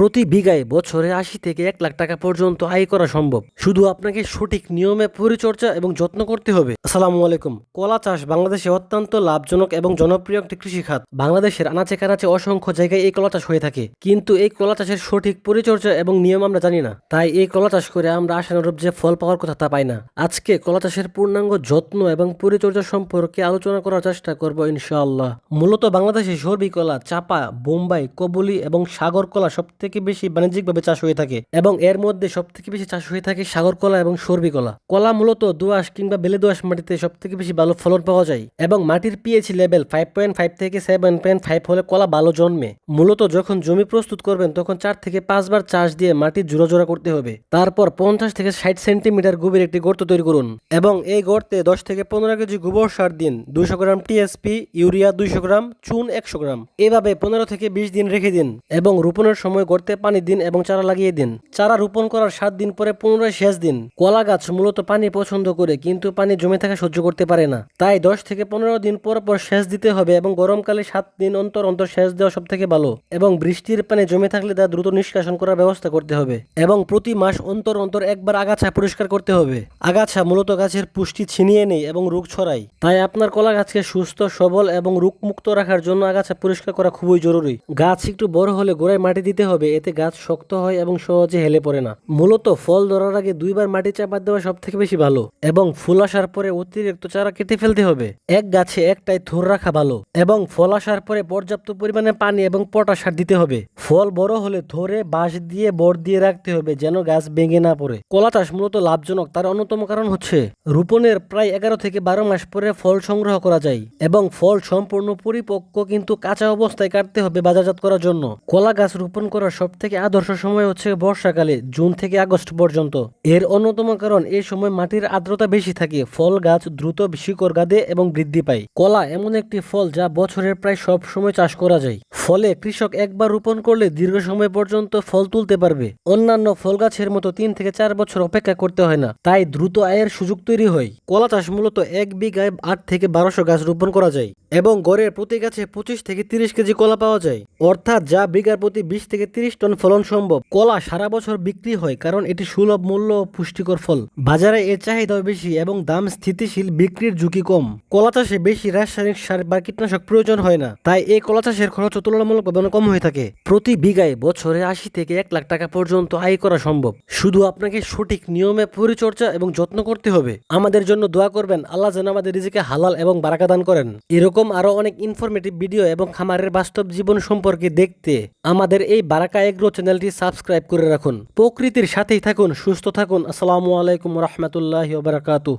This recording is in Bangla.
প্রতি বিঘায় বছরে আশি থেকে এক লাখ টাকা পর্যন্ত আয় করা সম্ভব। শুধু আপনাকে সঠিক নিয়মে পরিচর্যা এবং যত্ন করতে হবে। আসসালামু আলাইকুম। কলা চাষ বাংলাদেশে অত্যন্ত লাভজনক এবং জনপ্রিয় একটি কৃষি খাত বাংলাদেশের আনাচে কানাচে অসংখ্য জায়গায় এই কলা চাষ হয়ে থাকে। কিন্তু এই কলা চাষের সঠিক পরিচর্যা এবং নিয়ম আমরা জানি না। তাই এই কলা চাষ করে আমরা আশানুরূপ যে ফল পাওয়ার কথা তা পাই না। আজকে কলা চাষের পূর্ণাঙ্গ যত্ন এবং পরিচর্যা সম্পর্কে আলোচনা করার চেষ্টা করব ইনশাআল্লাহ। মূলত বাংলাদেশে সর্বি কলা, চাপা, বোম্বাই, কবুলি এবং সাগর কলা সব থেকে বেশি বাণিজ্যিকভাবে চাষ হয়ে থাকে এবং এর মধ্যে সব থেকে বেশি চাষ হয়ে থাকে সাগর কলা এবং সর্বি কলা। কলা মূলত দোআঁশ কিংবা বেলে দোআঁশ মাটিতে সব থেকে বেশি ভালো ফলন পাওয়া যায় এবং মাটির pH level five point five থেকে সেভেন পয়েন্ট ফাইভ হলে কলা ভালো জন্মে। মূলত যখন জমি প্রস্তুত করবেন, তখন চার থেকে পাঁচবার চাষ দিয়ে মাটি জোড়া জোড়া করতে হবে। তারপর পঞ্চাশ থেকে ষাট সেন্টিমিটার গভীর একটি গর্ত তৈরি করুন এবং এই গর্তে দশ থেকে পনেরো কেজি গোবর সার দিন। দুইশো গ্রাম টিএসপি ইউরিয়া দুইশো গ্রাম, চুন একশো গ্রাম। এভাবে পনেরো থেকে বিশ দিন রেখে দিন এবং রোপণের সময় পানি দিন এবং চারা লাগিয়ে দিন। চারা রোপণ করার সাত দিন পরে পুনরায় সেচ দিন। কলা গাছ মূলত পানি পছন্দ করে, কিন্তু পানি জমে থাকা সহ্য করতে পারে না। তাই দশ থেকে পনেরো দিন পর পর সেচ দিতে হবে এবং গরমকালে সাত দিন অন্তর অন্তর সেচ দেওয়া সব থেকে ভালো এবং বৃষ্টির পানি জমে থাকলে তা দ্রুত নিষ্কাশন করার ব্যবস্থা করতে হবে এবং প্রতি মাস অন্তর অন্তর একবার আগাছা পরিষ্কার করতে হবে। আগাছা মূলত গাছের পুষ্টি ছিনিয়ে নেই এবং রোগ ছড়ায়। তাই আপনার কলা গাছকে সুস্থ, সবল এবং রোগমুক্ত রাখার জন্য আগাছা পরিষ্কার করা খুবই জরুরি। গাছ একটু বড় হলে গোড়ায় মাটি দিতে হবে। এতে গাছ শক্ত হয় এবং সহজে হেলে পড়ে না। মূলত ফল ধরার আগে দুইবার মাটি চাপা দেওয়া সব থেকে বেশি ভালো এবং ফুল আসার পরে অতিরিক্ত চারা কেটে ফেলতে হবে। এক গাছে একটাই থোর রাখা ভালো এবং ফল আসার পরে পর্যাপ্ত পরিমাণে পানি এবং পটাশ সার দিতে হবে। ফল বড় হলে ধরে বাঁশ দিয়ে বর দিয়ে রাখতে হবে যেন গাছ ভেঙে না পড়ে। কলা চাষ মূলত লাভজনক, তার অন্যতম কারণ হচ্ছে রোপণের প্রায় এগারো থেকে বারো মাস পরে ফল সংগ্রহ করা যায় এবং ফল সম্পূর্ণ পরিপক্ক কিন্তু কাঁচা অবস্থায় কাটতে হবে বাজারজাত করার জন্য। কলা গাছ রোপণ করার সব থেকে আদর্শ সময় হচ্ছে বর্ষাকালে, জুন থেকে আগস্ট পর্যন্ত। এর অন্যতম কারণ, এই সময় মাটির আর্দ্রতা বেশি থাকে, ফল গাছ দ্রুত শিকড় গাদে এবং বৃদ্ধি পায়। কলা এমন একটি ফল যা বছরের প্রায় সব সময় চাষ করা যায়। ফলে কৃষক একবার রোপণ করলে দীর্ঘ সময় পর্যন্ত ফল তুলতে পারবে। অন্যান্য ফল গাছের মতো তিন থেকে চার বছর অপেক্ষা করতে হয় না, তাই দ্রুত আয়ের সুযোগ তৈরি হয়। কলা চাষ মূলত এক বিঘায় আট থেকে বারোশো গাছ রোপণ করা যায়। এবং গড়ের প্রতি গাছে পঁচিশ থেকে তিরিশ কেজি কলা পাওয়া যায়। অর্থাৎ যা বিঘার প্রতি বিশ থেকে তিরিশ টন ফলন সম্ভব। কলা সারা বছর বিক্রি হয় কারণ এটি সুলভ মূল্য পুষ্টিকর ফল। বাজারে এর চাহিদাও বেশি এবং দাম স্থিতিশীল বিক্রির ঝুঁকি কম। কলা চাষে বেশি রাসায়নিক সার বা কীটনাশক প্রয়োজন হয় না, তাই এই কলা চাষের খরচ তুলনামূলকভাবে কম হয়ে থাকে। প্রতি বিঘায় বছরে আশি থেকে এক লাখ টাকা পর্যন্ত আয় করা সম্ভব। শুধু আপনাকে সঠিক নিয়মে পরিচর্যা এবং যত্ন করতে হবে। আমাদের জন্য দোয়া করবেন। আল্লাহ যেন আমাদের রিজিকে হালাল এবং বারাকা দান করেন। এরকম আরও অনেক ইনফরমেটিভ ভিডিও এবং খামারের বাস্তব জীবন সম্পর্কে দেখতে আমাদের এই বারাকা এগ্রো চ্যানেলটি সাবস্ক্রাইব করে রাখুন। প্রকৃতির সাথেই থাকুন, সুস্থ থাকুন। আসসালামু আলাইকুম রহমতুল্লাহ বারাকাতু